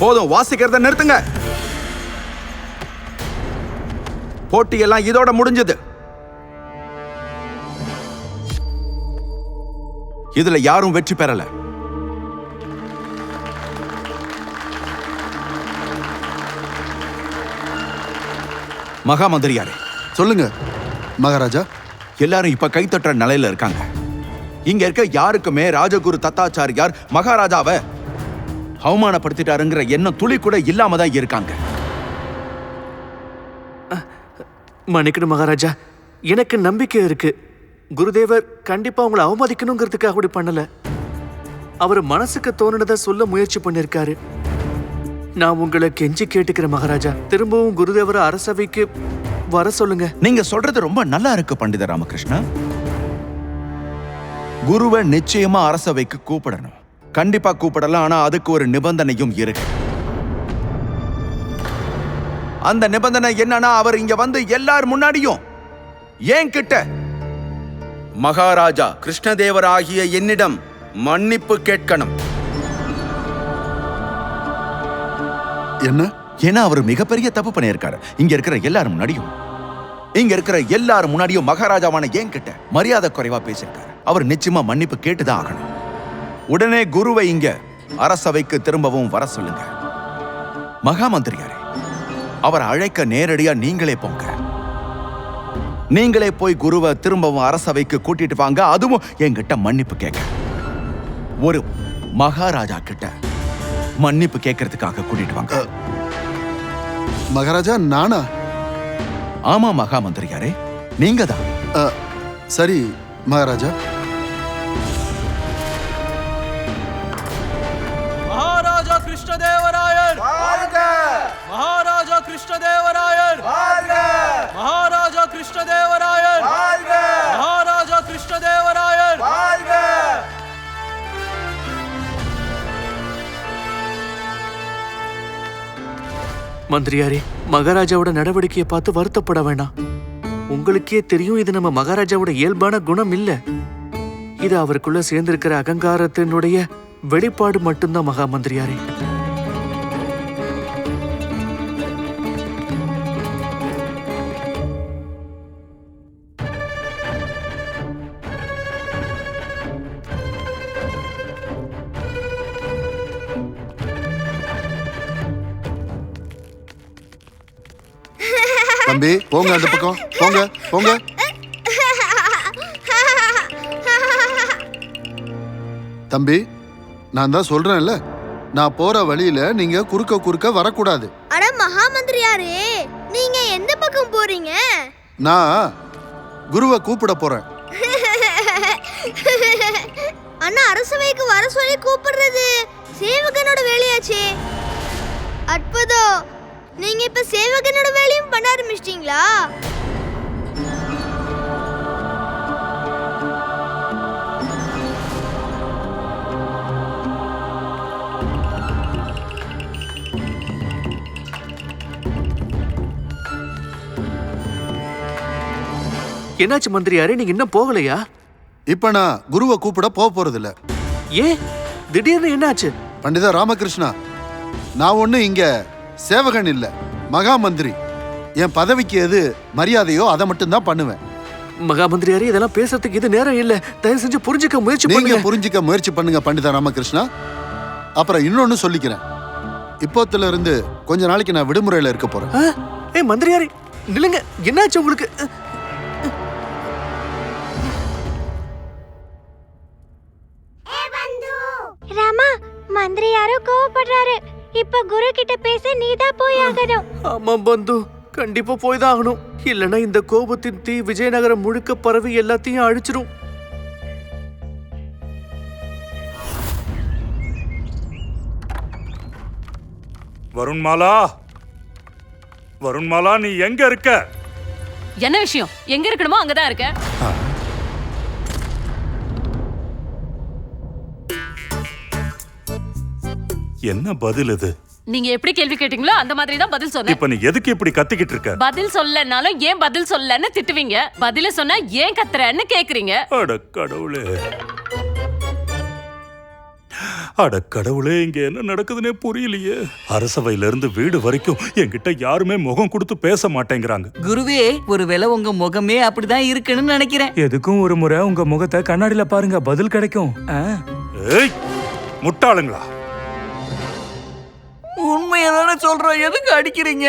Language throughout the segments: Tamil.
போதும் வாசிக்கிறத நிறுத்துங்க. போட்டியெல்லாம் இதோட முடிஞ்சது. இதுல யாரும் வெற்றி பெறல. மகா மந்திரியாரே சொல்லுங்க. மகாராஜா. எல்லாரும் இப்ப கைத்தட்டுற நிலையில இருக்காங்க. இங்க இருக்க யாருக்குமே ராஜகுரு தத்தாச்சாரியார் மகாராஜாவை அவமானப்படுத்திட்டாருங்கிற எண்ணம் துளி கூட இல்லாம தான் இருக்காங்க. மன்னிக்கணும் மகாராஜா. எனக்கு நம்பிக்கை இருக்கு. குருதேவர் கண்டிப்பா உங்களை அவமதிக்கணுங்கிறதுக்காக அப்படி பண்ணல. அவர் மனசுக்கு தோணுனதை சொல்ல முயற்சி பண்ணிருக்காரு. நான் உங்களை கெஞ்சி கேட்டுக்கிறேன் மகாராஜா. திரும்பவும் குருதேவரை அரசவைக்கு வர சொல்லுங்க. நீங்க சொல்றது ரொம்ப நல்லா இருக்கு பண்டித ராமகிருஷ்ணா. குருவை நிச்சயமா அரசவைக்கு கூப்பிடணும். கண்டிப்பா கூப்பிடலாம் ஆனா அதுக்கு ஒரு நிபந்தனையும் இருக்கு. அந்த நிபந்தனை என்னன்னா அவர் இங்க வந்து எல்லார் முன்னாடியும் ஏன் கிட்ட மகாராஜா கிருஷ்ணதேவர் ஆகிய என்னிடம் மன்னிப்பு கேட்கணும். என்ன? ஏன்னா அவர் மிகப்பெரிய தப்பு பண்ணியிருக்காரு. இங்க இருக்கிற எல்லாரும் முன்னாடியும் இங்க இருக்கிற எல்லாரும் முன்னாடியும் மகாராஜாவான ஏன் கிட்ட மரியாதை குறைவா பேசியிருக்காரு. அவர் நிச்சயமா மன்னிப்பு கேட்டுதான் ஆகணும். உடனே குருவை இங்க அரசவைக்கு திரும்பவும் வர சொல்லுங்க. மகா மந்திரியாரே அவர் அழைக்க நேரடியா நீங்களே போங்க. நீங்களே போய் குருவை திரும்பவும் அரசவைக்கு கூட்டிட்டு வாங்க. அதுவும் என்கிட்ட மன்னிப்பு கேட்க. ஒரு மகாராஜா கிட்ட மன்னிப்பு கேட்கறதுக்காக கூட்டிட்டு வாங்க. மகாராஜா நானா? ஆமா மகா மந்திரியாரே நீங்க தான் சரி மகாராஜா. மந்திரியாரே மகாராஜாவோட நடவடிக்கையை பார்த்து வருத்தப்பட வேணாம். உங்களுக்கே தெரியும் இது நம்ம மகாராஜாவோட இயல்பான குணம் இல்ல. இது அவருக்குள்ள சேர்ந்திருக்கிற அகங்காரத்தினுடைய வெளிப்பாடு மட்டும்தான் மகா மந்திரியாரே தம்பி போங்க அந்த பக்கம். போங்க போங்க. தம்பி நான் தான் சொல்றேன்ல. நான் போற வழியில நீங்க குறுக்க குறுக்க வரக்கூடாது. அட மகாமந்திரியாரே நீங்க எந்த பக்கம் போறீங்க? நான் குருவை கூப்பிட போறேன். அண்ணா அரசவைக்கு வர சொல்லி கூப்பிடுறது சேவகனோட வேலையாச்சே. அற்புதம். நீங்க இப்ப சேவகனோட வேலையும் பண்ண ஆரம்பிச்சிட்டீங்களா? என்னாச்சு மந்திரியாரே? நீங்க இன்னும் போகலையா? இப்ப நான் குருவை கூப்பிட போக போறதில்ல. ஏன்? திடீர்னு என்னாச்சு? பண்டிதா ராமகிருஷ்ணா நான் ஒண்ணு இங்க சேவகன் இல்ல மகா மந்திரி என் பதவிக்கு எது மரியாதையோ அதை மட்டும் தான் பண்ணுவேன். மகா மந்திரியாரே இதெல்லாம் பேசுறதுக்கு இது நேரம் இல்ல. தயவு செஞ்சு புரிஞ்சுக்க முயற்சி நீங்க பண்ணுங்க. புரிஞ்சுக்க முயற்சி பண்ணுங்க பண்டிதா ராமகிருஷ்ணா. அப்புறம் இன்னொன்னு சொல்லிக்கிறேன். இப்போத்துல இருந்து கொஞ்ச நாளைக்கு நான் விடுமுறையில இருக்க போறேன். ஆ? ஏய் மந்திரியாரே நில்லுங்க. என்னாச்சு உங்களுக்கு? ராமா மந்திரி யாரோ கோவப்படுறாரு. இப்ப குரு கிட்ட பேச நீதான் போய் ஆகணும் ஆமா பந்து. கண்டிப்பா போய் தான் ஆகணும் இல்லனா இந்த கோபத்தின் தீ விஜயநகரம் முழுக்க பரவி எல்லாத்தையும் அழிச்சிடும் வருண்மாலா? வருண்மாலா நீ எங்க இருக்க? என்ன விஷயம்? எங்க இருக்கணுமோ அங்கதான் இருக்க. என்ன பதில் இது? நீங்க எப்படி கேள்வி கேட்டீங்களோ அந்த மாதிரி தான் பதில் சொன்னேன். இப்ப நீ எதுக்கு இப்படி கத்திக்கிட்டு இருக்க? பதில் சொல்லனாலும் ஏன் பதில் சொல்லன்னு திட்டுவீங்க? பதில சொன்னா ஏன் கத்துறன்னு கேக்குறீங்க. அட கடவுளே. அட கடவுளே இங்க என்ன நடக்குதுன்னே புரியலையே. அரசவையில இருந்து வீடு வரைக்கும் என்கிட்ட யாருமே முகம் கொடுத்து பேச மாட்டேங்கிறாங்க. குருவே ஒருவேளை உங்க முகமே அப்படிதான் இருக்குன்னு நினைக்கிறேன். எதுக்கும் ஒரு முறை உங்க முகத்தை கண்ணாடியில பாருங்க பதில் கிடைக்கும். ஆ? ஏய் முட்டாளுங்களா? உண்மையதானே சொல்றோம் எதுக்கு அடிக்கிறீங்க?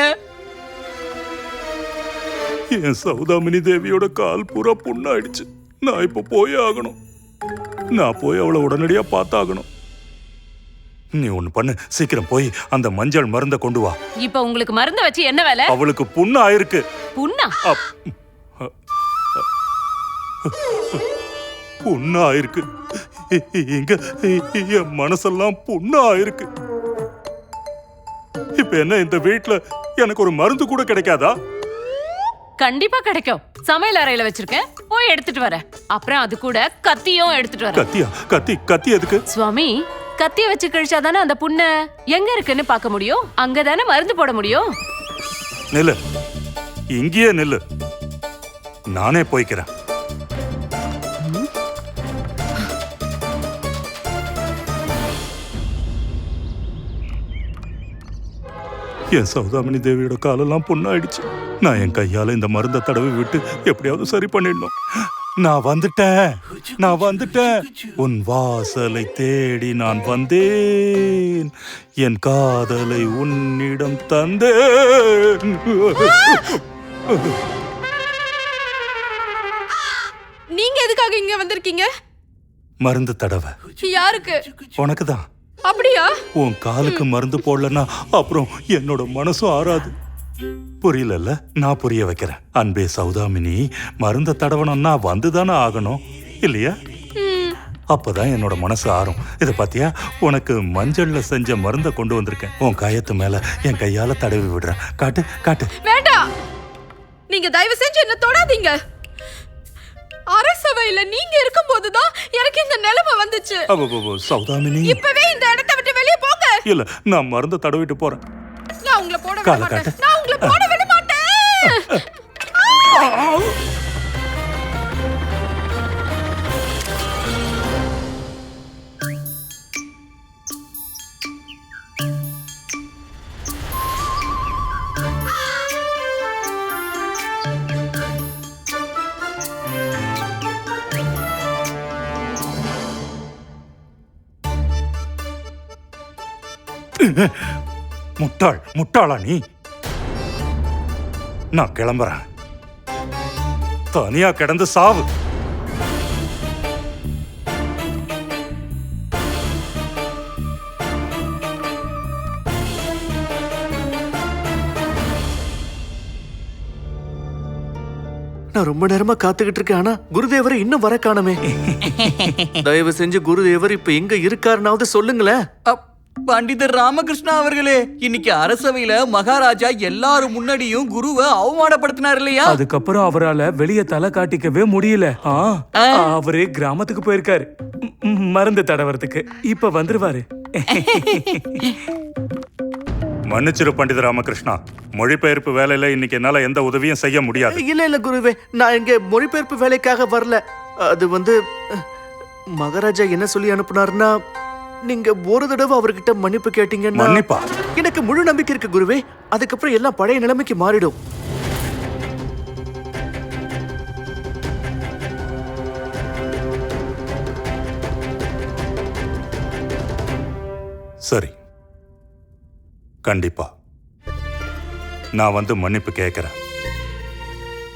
என் சௌதாமினி தேவியோட கால் பூரா புண்ணாயிடுச்சு. நான் இப்ப போயே ஆகணும். நான் போய் அவளை உடனடியா பார்த்தாகணும். நீ ஒண்ணு பண்ணு. சீக்கிரம் போய் அந்த மஞ்சள் மருந்தை கொண்டு வா. இப்ப உங்களுக்கு மருந்து வச்சு என்ன வேலை? அவளுக்கு புண்ணு? ஆயிருக்கு புண்ணா புண்ணு ஆயிருக்கு எங்க என் மனசெல்லாம் புண்ணு ஆயிருக்கு இப்ப என்ன இந்த வீட்ல எனக்கு ஒரு மருந்து கூட கிடைக்காதா? கண்டிப்பா கிடைக்கும். சமையல் அறையில வச்சிருக்கேன். போய் எடுத்துட்டு வரேன். அப்புறம் அது கூட கத்தியும் எடுத்துட்டு வரேன். கத்தியா? கத்தி கத்தி எதுக்கு? சுவாமி கத்திய வச்சு கழிச்சாதானே அந்த புண்ண எங்க இருக்குன்னு பார்க்க முடியும்? அங்கதானே மருந்து போட முடியும்? நில்லு. இங்கேயே நில்லு. நானே போய்க்கிறேன். என் சௌதாமணி தேவியோட காலெல்லாம் புண்ணாயிடுச்சு. நான் என் கையால இந்த மருந்தை தடவி விட்டு எப்படியாவது சரி பண்ணிடணும். நான் வந்துட்டேன். நான் வந்துட்டேன். உன் வாசலை தேடி நான் வந்தேன். என் காதலை உன்னிடம் தந்தேன். நீங்க எதுக்காக இங்க வந்திருக்கீங்க? மருந்து தடவை. யாருக்கு? உனக்கு தான் அப்படியா? உன் காலுக்கு மருந்து போடலன்னா அப்புறம் என்னோட மனசும் ஆறாது. புரியலல்ல? நான் புரிய வைக்கிறேன். அன்பே சௌதாமினி மருந்த தடவணும்னா வந்துதானே ஆகணும். இல்லையா? அப்பதான் என்னோட மனசு ஆறும். இத பாத்தியா? உனக்கு மஞ்சள்ல செஞ்ச மருந்த கொண்டு வந்திருக்கேன். உன் காயத்து மேல என் கையால தடவி விடுறேன். காட்டு காட்டு. வேண்டாம். நீங்க தயவு செஞ்சு என்ன தொடாதீங்க. அரசவையில நீங்க இருக்கும்போதுதான் எனக்கு இந்த நிலைமை வந்துச்சு. சௌதாமினி. இப்பவே இந்த இடத்தை விட்டு வெளியே போங்க. இல்ல நான் மருந்த தடவிட்டு போறேன். நான் உங்களை போட. நான் உங்களை போட முட்டாள் முட்டாளா நீ? நான் கிளம்புறேன். தனியா கிடந்து சாவு. நான் ரொம்ப நேரமா காத்துக்கிட்டு இருக்கேன் ஆனா குருதேவர் இன்னும் வர காணமே. தயவு செஞ்சு குருதேவர் இப்ப எங்க இருக்காருனாவது சொல்லுங்களேன். பண்டிதர் ராமகிருஷ்ணா அவர்களே இன்னைக்கு அரசவையில மகாராஜா எல்லாரும் முன்னாடியும் குருவை அவமானப்படுத்தினார் இல்லையா? அதுக்கப்புறம் அவரால வெளிய தலை காட்டிக்கவே முடியல. அவரு கிராமத்துக்கு போயிருக்காரு. மருந்து தடவறதுக்கு. இப்ப வந்துருவாரு. மன்னிச்சிரு பண்டித ராமகிருஷ்ணா. மொழிபெயர்ப்பு வேலையில இன்னைக்கு என்னால எந்த உதவியும் செய்ய முடியாது. இல்ல இல்ல குருவே. நான் இங்க மொழிபெயர்ப்பு வேலைக்காக வரல. அது வந்து மகாராஜா என்ன சொல்லி அனுப்புனாருன்னா நீங்க ஒரு தடவை அவர்கிட்ட மன்னிப்பு கேட்டீங்கன்னா மன்னிப்பா? எனக்கு முழு நம்பிக்கை இருக்கு குருவே. அதுக்கப்புறம் எல்லாம் பழைய நிலைமைக்கு மாறிடும். சரி. கண்டிப்பா. நான் வந்து மன்னிப்பு கேட்கிறேன்.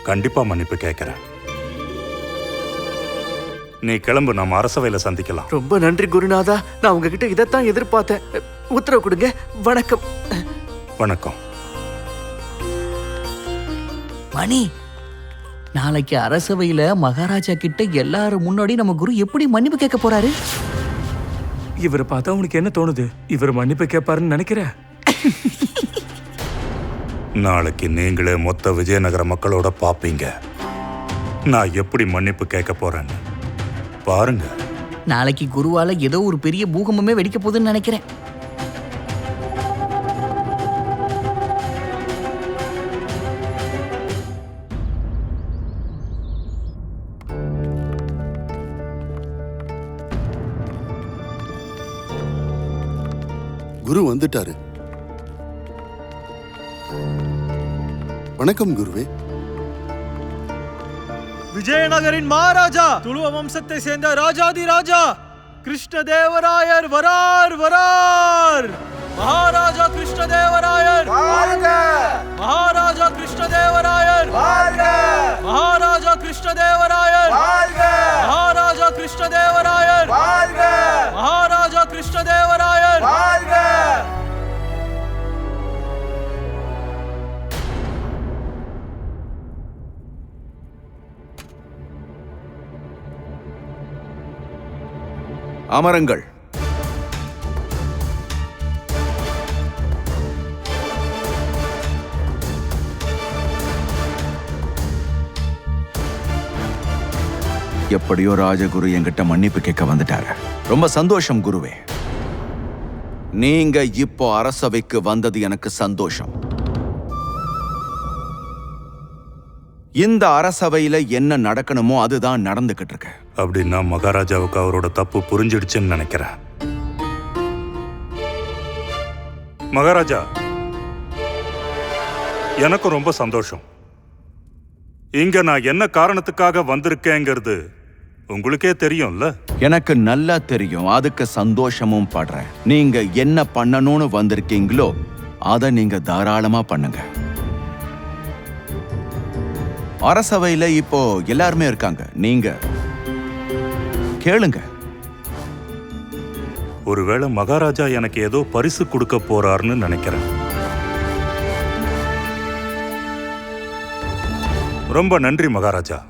கண்டிப்பா மன்னிப்பு கேட்கிறேன். நீ கிளம்பு நம்ம அரசவையில சந்திக்கலாம். ரொம்ப நன்றி குருநாதா. நான் உங்ககிட்ட இதைத்தான் எதிர்பார்த்தேன். உத்தரவு கொடுங்க. வணக்கம். வணக்கம். மணி நாளைக்கு அரசவையில மகாராஜா கிட்ட எல்லாரும் முன்னாடி நம்ம குரு எப்படி மன்னிப்பு கேட்க போறாரு? இவரை பார்த்தா உனக்கு என்ன தோணுது? இவர் மன்னிப்பு கேட்பாருன்னு நினைக்கிற? நாளைக்கு நீங்களே மொத்த விஜயநகர மக்களோட பாப்பீங்க. நான் எப்படி மன்னிப்பு கேட்க போறேன்னு? பாருங்க. நாளைக்கு குருவால ஏதோ ஒரு பெரிய பூகம்பமே வெடிக்க போகுதுன்னு நினைக்கிறேன். குரு வந்துட்டாரு. வணக்கம் குருவே. விஜயநகரின் மகாராஜா துளுவ வம்சத்தை சேர்ந்த ராஜாதி ராஜா கிருஷ்ணதேவராயர் வரார் வரார்! மகாராஜா கிருஷ்ணதேவராயர்! மகாராஜா கிருஷ்ணதேவராயர்! மகாராஜா கிருஷ்ணதேவராயர்! மகாராஜா கிருஷ்ணதேவராயர்! மகாராஜா அமரங்கள். எப்படியோ ராஜகுரு என்கிட்ட மன்னிப்பு கேட்க வந்துட்டாரு. ரொம்ப சந்தோஷம் குருவே. நீங்க இப்போ அரசவைக்கு வந்தது எனக்கு சந்தோஷம். இந்த அரசவையில என்ன நடக்கணுமோ அதுதான் நடந்துகிட்டு இருக்கு. அப்படின்னா மகாராஜாவுக்கு அவரோட தப்பு புரிஞ்சிடுச்சுன்னு நினைக்கிறேன். மகாராஜா எனக்கும் ரொம்ப சந்தோஷம். இங்க நான் என்ன காரணத்துக்காக வந்திருக்கேங்கிறது உங்களுக்கே தெரியும்ல? எனக்கு நல்லா தெரியும். அதுக்கு சந்தோஷமும் படுறேன். நீங்க என்ன பண்ணணும்னு வந்திருக்கீங்களோ அதை நீங்க தாராளமா பண்ணுங்க. அரசவையில இப்போ எல்லாருமே இருக்காங்க. நீங்க? கேளுங்க. ஒருவேளை மகாராஜா எனக்கு ஏதோ பரிசு கொடுக்க போறாருன்னு நினைக்கிறேன். ரொம்ப நன்றி மகாராஜா.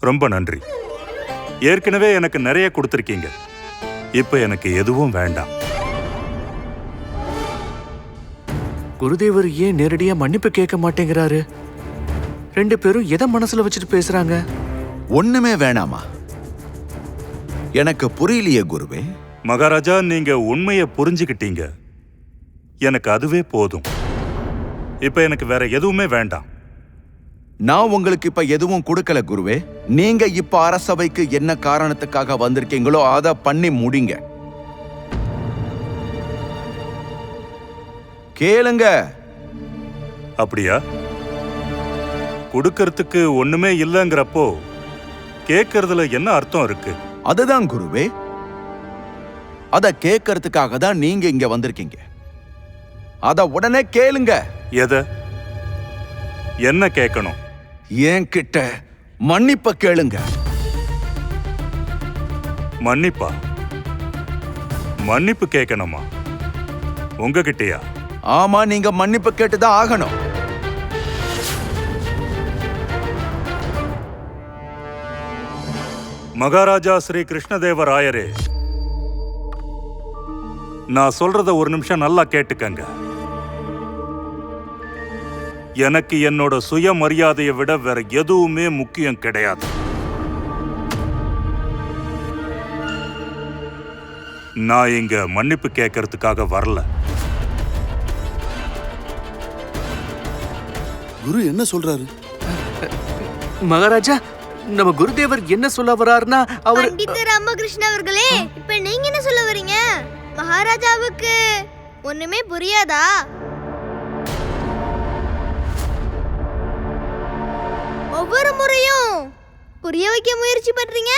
ரொம்ப நன்றி. ஏற்கனவே எனக்கு நிறைய கொடுத்துருக்கீங்க. இப்ப எனக்கு எதுவும் வேண்டாம். குருதேவர் ஏன் நேரடியா மன்னிப்பு கேட்க மாட்டேங்கிறாரு? ரெண்டு பேரும் எதை மனசுல வச்சுட்டு பேசுறாங்க? ஒண்ணுமே வேணாமா? எனக்கு புரியலையே குருவே. மகாராஜா நீங்க உண்மையை புரிஞ்சுக்கிட்டீங்க. எனக்கு அதுவே போதும். இப்ப எனக்கு வேற எதுவுமே வேண்டாம். நான் உங்களுக்கு இப்ப எதுவும் கொடுக்கல குருவே. நீங்க இப்ப அரசவைக்கு என்ன காரணத்துக்காக வந்திருக்கீங்களோ அதை பண்ணி முடிங்க. கேளுங்க. அப்படியா? கொடுக்கறதுக்கு ஒண்ணுமே இல்லைங்கிறப்போ கேட்கறதுல என்ன அர்த்தம் இருக்கு? அதுதான் குருவே. அத கேட்கறதுக்காக தான் நீங்க இங்க வந்திருக்கீங்க. அத உடனே கேளுங்க. எதை? என்ன கேட்கணும் என்கிட்ட மன்னிப்ப கேளுங்க. மன்னிப்பா? மன்னிப்பு கேட்கணுமா உங்ககிட்டயா? ஆமா நீங்க மன்னிப்பு கேட்டுதான் ஆகணும். மகாராஜா ஸ்ரீ கிருஷ்ணதேவராயரே நான் சொல்றத ஒரு நிமிஷம் நல்லா கேட்டுக்கங்க. எனக்கு என்னோட சுயமரியாதையை விட வேற எதுவுமே முக்கியம் கிடையாது. நான் இங்க மன்னிப்பு கேட்கறதுக்காக வரல. குரு என்ன சொல்றாரு? மகாராஜா நம்ம குருதேவர் என்ன சொல்ல வராருன்னா அவர் பண்டித ராமகிருஷ்ண அவர்களே இப்ப நீங்க என்ன சொல்ல வரீங்க? மகாராஜாவுக்கு ஒண்ணுமே புரியாதா? ஒவ்வொரு முறையும் புரிய வைக்க முயற்சி பண்றீங்க?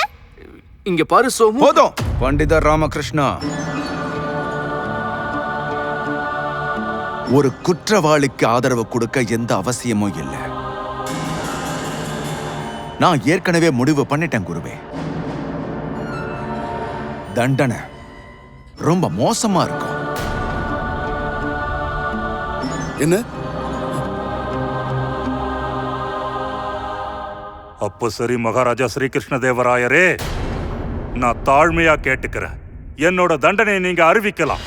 இங்க பாரு சோமு. போதும். பண்டிதர் ராமகிருஷ்ணா. ஒரு குற்றவாளிக்கு ஆதரவு கொடுக்க எந்த அவசியமும் இல்லை. நான் ஏற்கனவே முடிவு பண்ணிட்டேன் குருவே. தண்டனை ரொம்ப மோசமா இருக்கும். என்ன? அப்போ சரி மகாராஜா ஸ்ரீகிருஷ்ணதேவராயரே நான் தாழ்மையா கேட்டுக்கிறேன். என்னோட தண்டனையை நீங்க அறிவிக்கலாம்.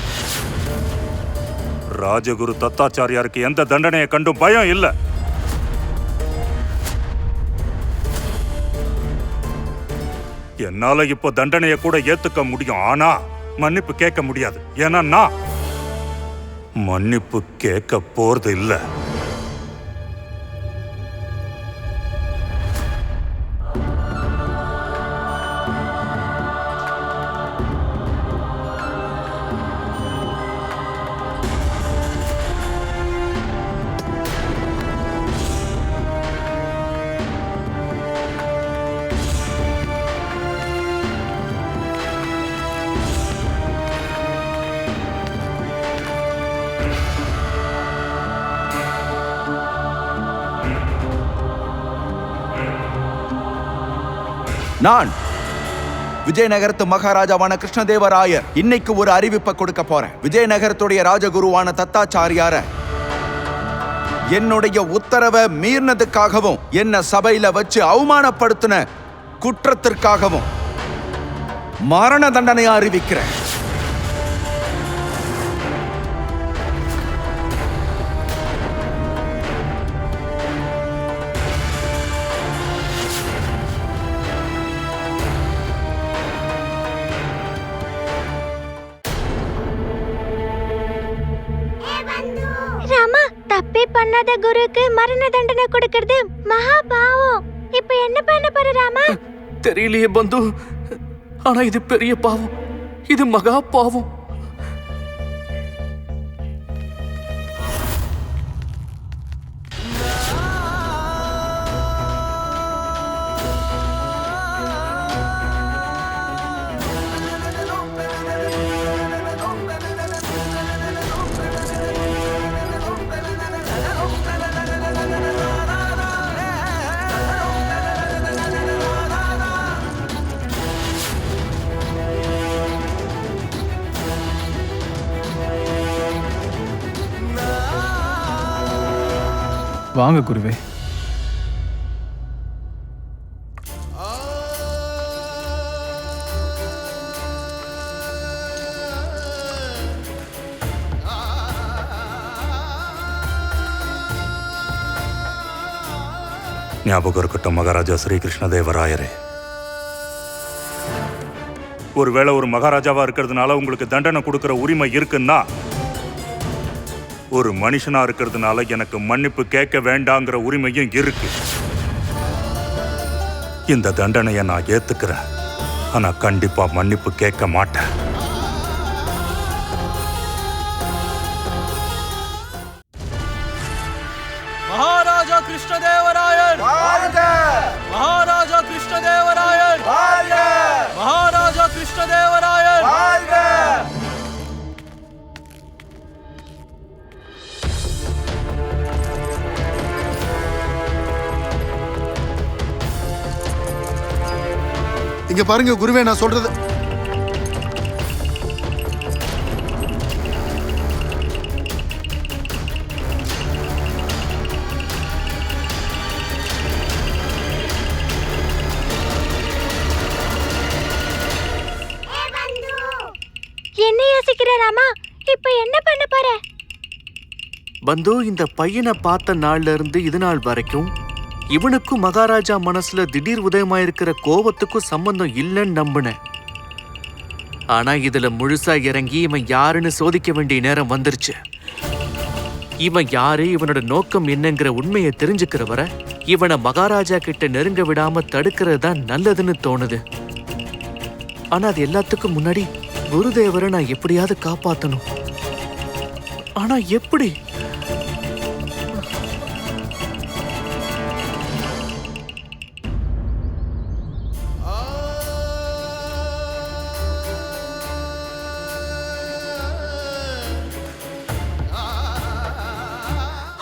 ராஜகுரு தத்தாச்சாரியாருக்கு எந்த தண்டனையை கண்டும் பயம் இல்ல. என்னால இப்போ தண்டனையை கூட ஏத்துக்க முடியும். ஆனா மன்னிப்பு கேட்க முடியாது. ஏன்னா நான் மன்னிப்பு கேட்க போறது இல்லை நான் விஜயநகரத்து மகாராஜாவான கிருஷ்ணதேவராயர். இன்னைக்கு ஒரு அறிவிப்பை கொடுக்க போறேன். விஜயநகரத்துடைய ராஜகுருவான தத்தாச்சாரியார என்னுடைய உத்தரவை மீறினதுக்காகவும் என்ன சபையில வச்சு அவமானப்படுத்தின குற்றத்திற்காகவும் மரண தண்டனையை அறிவிக்கிறேன். பண்ணாத குருக்கு மரண தண்டனை கொடுக்கிறது மகா பாவம். இப்ப என்ன பண்ண போறாமா தெரியலையே பந்து. ஆனா இது பெரிய பாவம். இது மகா பாவம். வாங்க குருவே. ஞாபகம் இருக்கட்டும் மகாராஜா ஸ்ரீகிருஷ்ண தேவராயரே ஒருவேளை ஒரு மகாராஜாவா இருக்கிறதுனால உங்களுக்கு தண்டனை கொடுக்கிற உரிமை இருக்குன்னா ஒரு மனுஷனா இருக்கிறதுனால எனக்கு மன்னிப்பு கேட்க வேண்டாங்கிற உரிமையும் இருக்கு. இந்த தண்டனையை நான் ஏத்துக்கிறேன். ஆனா கண்டிப்பா மன்னிப்பு கேட்க மாட்டேன். இங்க பாருங்க குருவே நான் சொல்றது. என்ன யோசிக்கிற ராமா? இப்ப என்ன பண்ண போற? பந்து இந்த பையனை பார்த்த நாள்ல இருந்து இது நாள் வரைக்கும் இவனுக்கும் மகாராஜா மனசுல திடீர் உதயமாயிருக்கிற கோபத்துக்கும் சம்பந்தம் இல்லைன்னு நம்பினேன். ஆனா இதுல முழுசா இறங்கி இவன் யாருன்னு சோதிக்க வேண்டிய நேரம் வந்துருச்சு. இவன் யாரு இவனோட நோக்கம் என்னங்கிற உண்மையை தெரிஞ்சுக்கிற வரை இவனை மகாராஜா கிட்ட நெருங்க விடாம தடுக்கிறது தான் நல்லதுன்னு தோணுது. ஆனா அது எல்லாத்துக்கும் முன்னாடி குருதேவரை நான் எப்படியாவது காப்பாத்தணும். ஆனா எப்படி?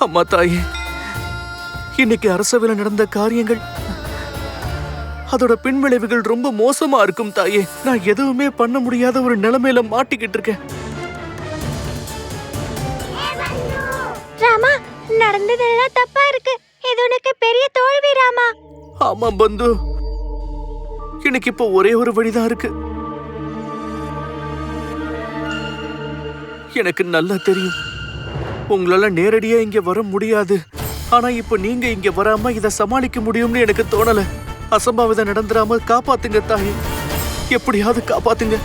அம்மா தாயே இன்னைக்கு அரசவையில் நடந்த காரியங்கள் அதோட பின்விளைவுகள் ரொம்ப மோசமா இருக்கும் தாயே. நான் எதுவுமே பண்ண முடியாத ஒரு நிலைமையில மாட்டிக்கிட்டு இருக்கேன். ராமா நடந்ததெல்லாம் தப்பா இருக்கு. இது உனக்கு பெரிய தோல்வி ராமா. ஆமா பந்து. எனக்கு இப்போ ஒரே ஒரு வழிதான் இருக்கு. எனக்கு நல்லா தெரியும். உங்களால நேரடியா இங்க வர முடியாது. ஆனா இப்போ நீங்க இங்க வராம இத சமாளிக்க முடியும்னு எனக்கு தோணல. அசம்பாவிதம் நடந்துராம காப்பாத்துங்க தாயே. எப்படியாவது காப்பாத்துங்க.